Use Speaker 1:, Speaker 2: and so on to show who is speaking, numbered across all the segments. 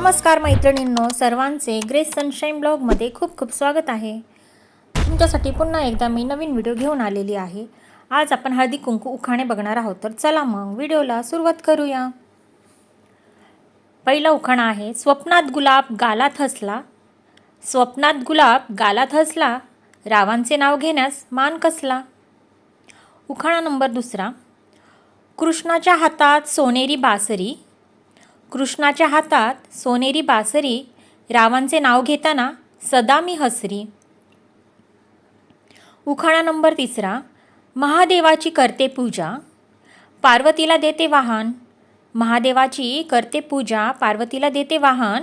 Speaker 1: नमस्कार मैत्रिणींनो सर्वांचे ग्रेस सनशाईन ब्लॉगमध्ये खूप खूप स्वागत आहे. तुमच्यासाठी पुन्हा एकदा मी नवीन व्हिडिओ घेऊन आलेली आहे. आज आपण हळदी कुंकू उखाणे बघणार आहोत तर चला मग व्हिडिओला सुरुवात करूया. पहिला उखाणा आहे स्वप्नात गुलाब गालात हसला. स्वप्नात गुलाब गालात हसला रावांचे नाव घेण्यास मान कसला. उखाणा नंबर दुसरा कृष्णाच्या हातात सोनेरी बासरी कृष्णाच्या हातात सोनेरी बासरी रावांचे नाव घेताना सदा मी हसरी. उखाणा नंबर तिसरा महादेवाची करते पूजा. पार्वतीला देते वाहन. महादेवाची करते पूजा पार्वतीला देते वाहन.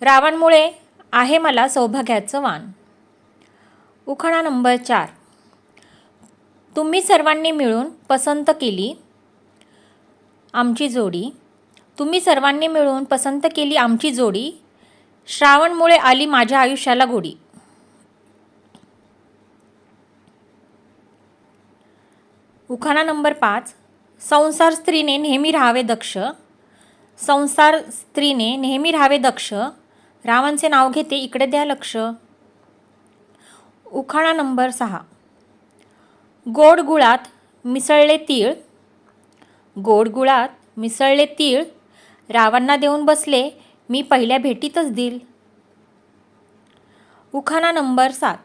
Speaker 1: रावांमुळे आहे मला सौभाग्याचं वाण उखाणा नंबर चार तुम्ही सर्वांनी मिळून पसंत केली आमची जोडी. तुम्ही सर्वांनी मिळून पसंत केली आमची जोडी. श्रावणमुळे आली माझ्या आयुष्याला गोडी उखाणा नंबर पाच. संसार स्त्रीने नेहमी राहावे दक्ष. संसार स्त्रीने नेहमी राहावे दक्ष. रावांचे नाव घेते इकडे द्या लक्ष. उखाणा नंबर सहा. गोड गुळात मिसळले तीळ. गोड गुळात मिसळले तीळ. रावांना देऊन बसले मी पहिल्या भेटीतच देईल उखाणा नंबर सात.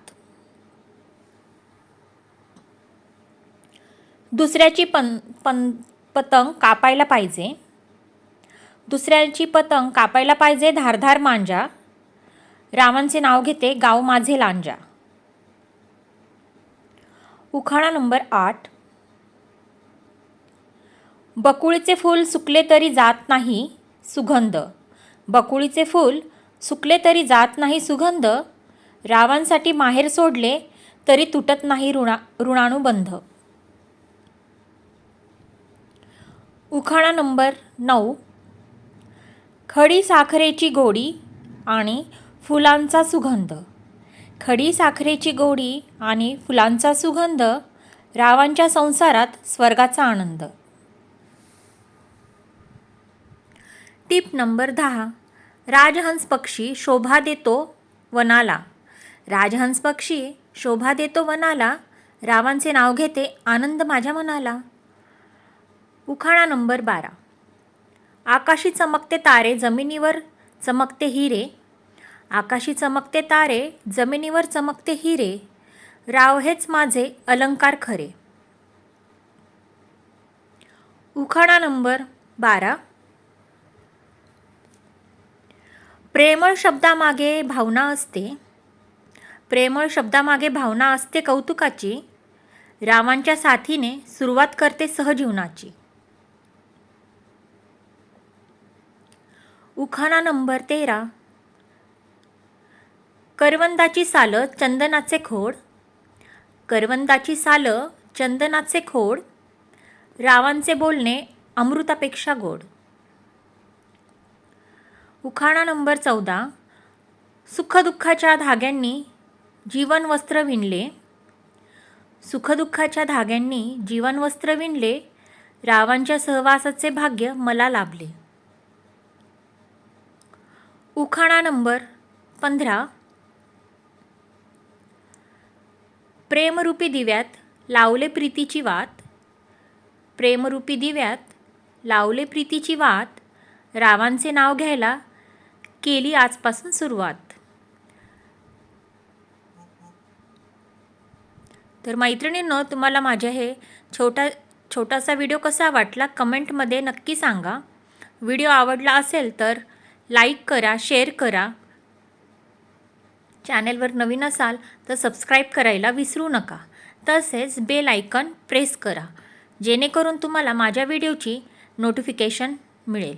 Speaker 1: दुसऱ्याची पन पन पतंग कापायला पाहिजे. दुसऱ्याची पतंग कापायला पाहिजे धारधार मांजा. रावांचे नाव घेते गाव माझे लांजा. उखाणा नंबर आठ. बकुळीचे फूल सुकले तरी जात नाही सुगंध. बकुळीचे फूल सुकले तरी जात नाही सुगंध. रावांसाठी माहेर सोडले तरी तुटत नाही ऋणा ऋणानुबंध. उखाणा नंबर नऊ. खडी साखरेची गोडी आणि फुलांचा सुगंध. खडी साखरेची गोडी आणि फुलांचा सुगंध रावांच्या संसारात स्वर्गाचा आनंद. टिप नंबर दहा. राजहंस पक्षी शोभा देतो वनाला. राजहंस पक्षी शोभा देतो वनाला. रावांचे नाव घेते आनंद माझ्या मनाला. उखाणा नंबर बारा. आकाशी चमकते तारे जमिनीवर चमकते हिरे. आकाशी चमकते तारे जमिनीवर चमकते हिरे. राव हेच माझे अलंकार खरे. उखाणा नंबर बारा. प्रेमळ शब्दामागे भावना असते. प्रेमळ शब्दामागे भावना असते कौतुकाची. रामांच्या साथीने सुरुवात करते सहजीवनाची. उखाणा नंबर तेरा. करवंदाची सालं चंदनाचे खोड. करवंदाची सालं चंदनाचे खोड. रावांचे बोलणे अमृतापेक्षा गोड. उखाणा नंबर चौदा. सुखदुःखाच्या धाग्यांनी जीवनवस्त्र विणले. सुखदुःखाच्या धाग्यांनी जीवनवस्त्र विणले. रावांच्या सहवासाचे भाग्य मला लाभले. उखाणा नंबर पंधरा. प्रेमरूपी दिव्यात लावले प्रीतीची वात. प्रेमरूपी दिव्यात लावले प्रीतीची वात. रावांचे नाव घ्यायला केली आजपासून सुरुवात. तर मैत्रिणींनो तुम्हाला माझ्या हे छोटा छोटासा व्हिडिओ कसा वाटला कमेंटमध्ये नक्की सांगा. व्हिडिओ आवडला असेल तर लाईक करा शेअर करा. चॅनेलवर नवीन असाल तर सबस्क्राईब करायला विसरू नका. तसेच बेल आयकन प्रेस करा जेणेकरून तुम्हाला माझ्या व्हिडिओची नोटिफिकेशन मिळेल.